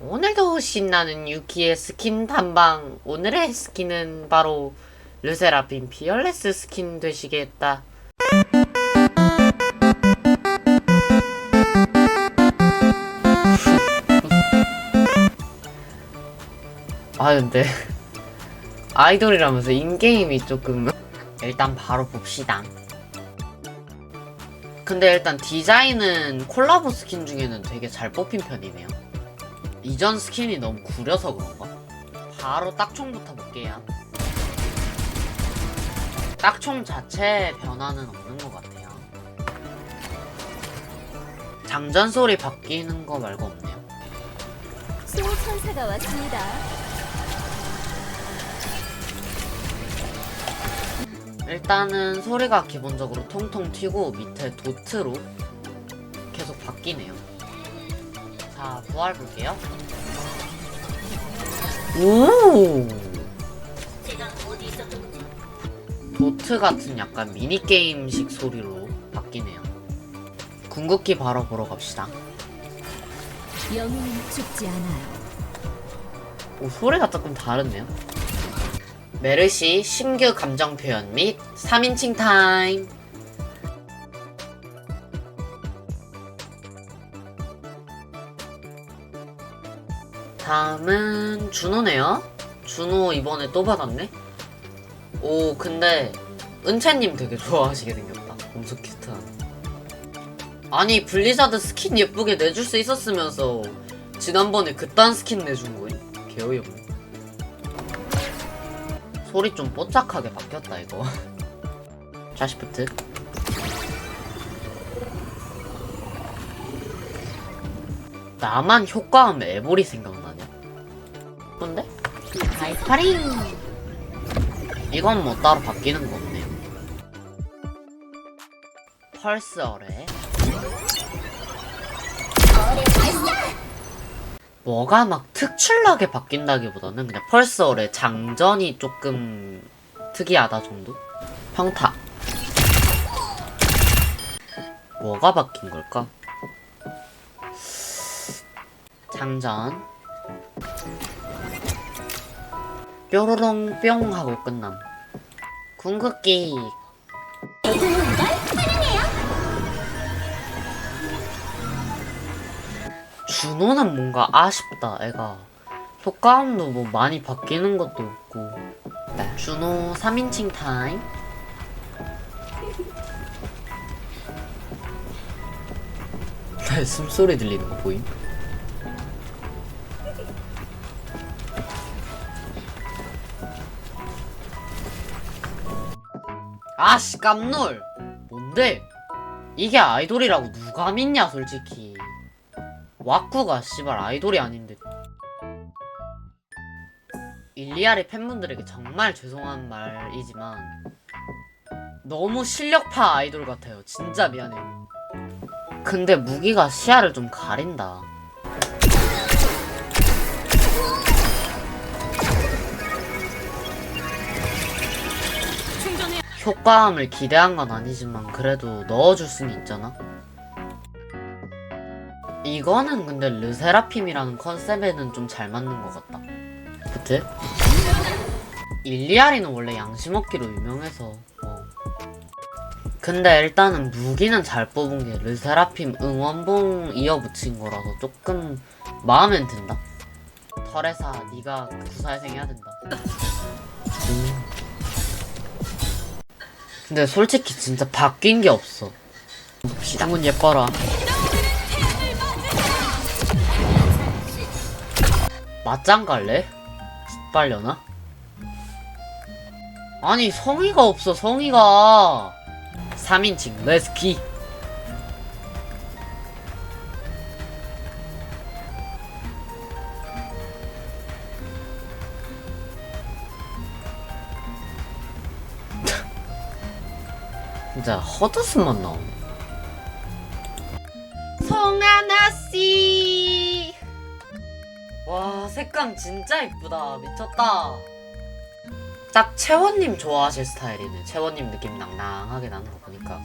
오늘도 신나는 유키의 스킨 탐방. 오늘의 스킨은 바로 르세라핌 피어레스 스킨 되시겠다. 아 근데 아이돌이라면서 인게임이 조금 일단 바로 봅시다. 근데 일단 디자인은 콜라보 스킨 중에는 되게 잘 뽑힌 편이네요. 이전 스킨이 너무 구려서 그런가? 바로 딱총부터 볼게요. 딱총 자체에 변화는 없는 것 같아요. 장전 소리 바뀌는 거 말고 없네요. 수호 천사가 왔습니다. 일단은 소리가 기본적으로 통통 튀고 밑에 도트로 계속 바뀌네요. 자, 부활 볼게요. 오! 도트 같은 약간 미니게임식 소리로 바뀌네요. 궁극기 바로 보러 갑시다. 영웅은 죽지 않아요. 오, 소리가 조금 다르네요. 메르시 신규 감정 표현 및 3인칭 타임. 다음은 준호네요. 준호 이번에 또 받았네. 오, 근데 은채님 되게 좋아하시게 생겼다. 엄청 큐트한. 아니 블리자드 스킨 예쁘게 내줄 수 있었으면서 지난번에 그딴 스킨 내준 거임? 개어이없네. 소리 좀 뽀짝하게 바뀌었다 이거. 자시프트. 나만 효과음 에보리 생각나 하이파링! 이건 뭐 따로 바뀌는 거 없네요. 펄스 어뢰. 뭐가 막 특출나게 바뀐다기보다는 그냥 펄서의 장전이 조금 특이하다 정도? 평타 뭐가 바뀐 걸까? 장전 뾰로롱 뿅 하고 끝남 궁극기 준호는 뭔가 아쉽다, 애가. 효과음도 뭐 많이 바뀌는 것도 없고. 네. 준호 3인칭 타임. 나 숨소리 들리는 거 보임? 아씨 깜놀. 뭔데? 이게 아이돌이라고 누가 믿냐 솔직히. 와꾸가 씨발 아이돌이 아닌데. 일리아리 팬분들에게 정말 죄송한 말이지만 너무 실력파 아이돌 같아요. 진짜 미안해요 근데 무기가 시야를 좀 가린다 효과음을 기대한 건 아니지만 그래도 넣어줄 수는 있잖아 이거는 근데 르세라핌이라는 컨셉에는 좀 잘 맞는 것 같다. 그치? 일리아리는 원래 양심 없기로 유명해서 뭐. 근데 일단은 무기는 잘 뽑은 게 르세라핌 응원봉 이어붙인 거라서 조금 마음엔 든다. 털에사 네가 구사회생 해야 된다. 음. 근데 솔직히 진짜 바뀐 게 없어. 시장은 예뻐라. 맞짱 갈래? 빨려나? 아니 성의가 없어 성의가 3인칭 레스키 진짜 헛웃음만 나오네. 성하나 씨. 와 색감 진짜 이쁘다. 미쳤다. 딱 채원님 좋아하실 스타일이네. 채원님 느낌 낭낭하게 나는 거 보니까.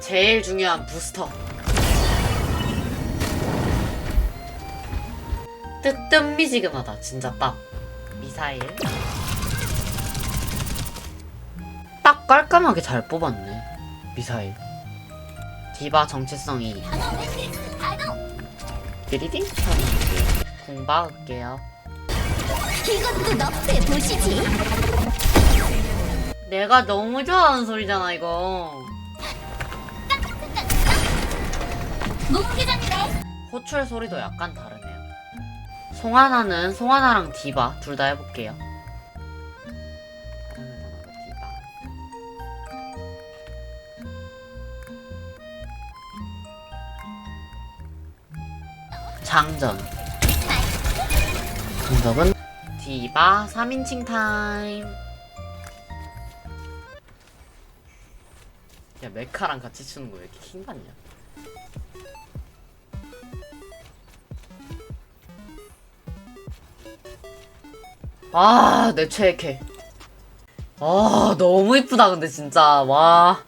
제일 중요한 부스터. 뜨뜻미지근하다 진짜 딱 미사일. 딱 깔끔하게 잘 뽑았네. 미사일. 디바 정체성이. 띠리딩 궁 박을게요. 이것도 너프에 보시지. 내가 너무 좋아하는 소리잖아 이거. 호출 소리도 약간 다르네요 송하나는 송하나랑 디바 둘 다 해볼게요. 장전. 정답은? 디바 3인칭 타임. 야 메카랑 같이 추는 거 왜 이렇게 킹받냐 아, 내 최애 캐. 아, 너무 이쁘다, 근데 진짜. 와.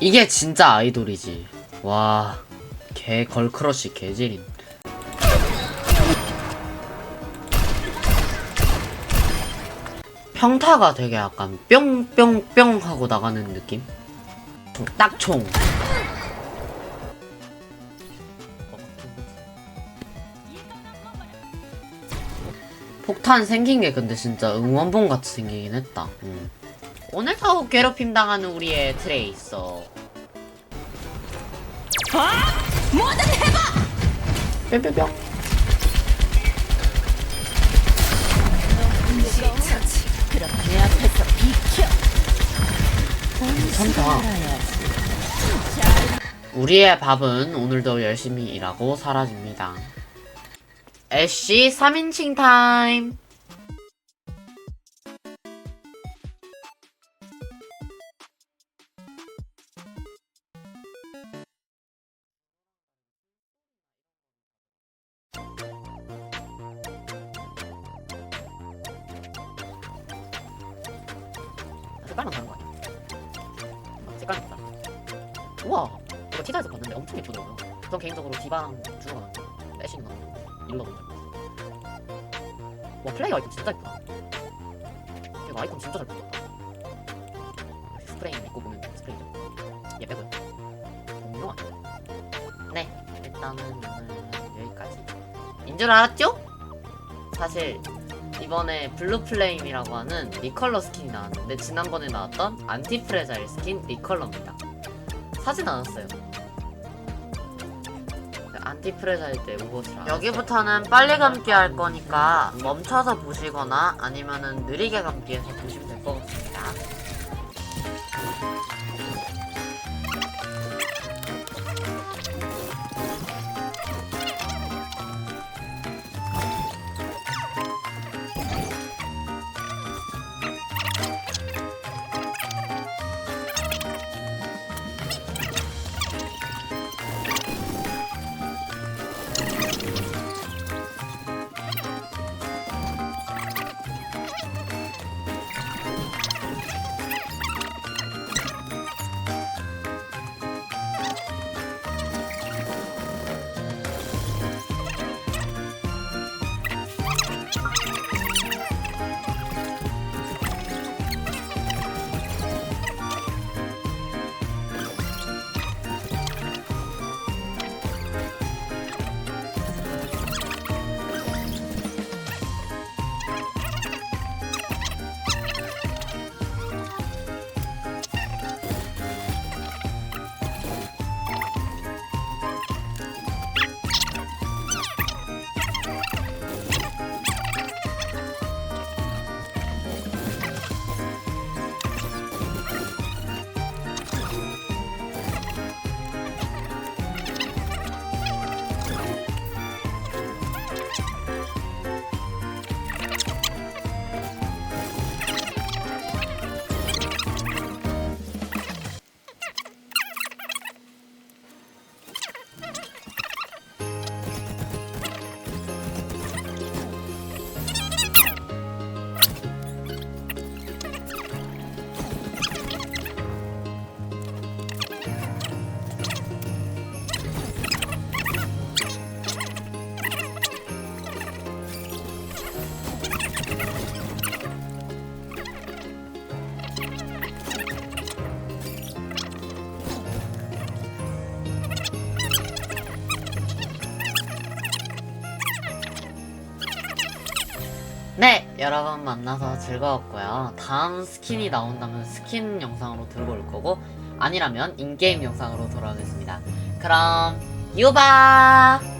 이게 진짜 아이돌이지. 와. 개 걸크러쉬 개질인. 평타가 되게 약간 뿅뿅뿅 하고 나가는 느낌? 딱 총. 폭탄 생긴 게 근데 진짜 응원봉 같이 생기긴 했다. 응. 오늘도 괴롭힘 당하는 우리의 트레이서. 뭐든 해봐. 뿅뿅뿅. 그럼 내 앞에서 비켜. 괜찮다. 우리의 밥은 오늘도 열심히 일하고 사라집니다. 애쉬 3인칭 타임. 우와, 이거 티저에서 봤는데 엄청 예쁘더라고요. 전 개인적으로 디바랑 준호가 애쉬는 너무 있어요. 와, 플레이 아이템 진짜 예쁘다. 이거 아이템 진짜 잘 뽑았다. 스프레이 입고 보면 스프레이죠. 얘 빼고요. 공룡아. 네, 일단은 오늘 여기까지. 인 줄 알았죠? 사실 이번에 블루 플레임이라고 하는 리컬러 스킨이 나왔는데 지난번에 나왔던 안티 프레자일 스킨 리컬러입니다. 사진 안 왔어요. 안티 프레자일 때 오버스라. 여기부터는 빨리 감기 할 거니까 멈춰서 보시거나 아니면은 느리게 감기해서 보시면 될 것 같습니다. 네, 여러분 만나서 즐거웠고요. 다음 스킨이 나온다면 스킨 영상으로 들고 올 거고 아니라면 인게임 영상으로 돌아오겠습니다. 그럼 유바!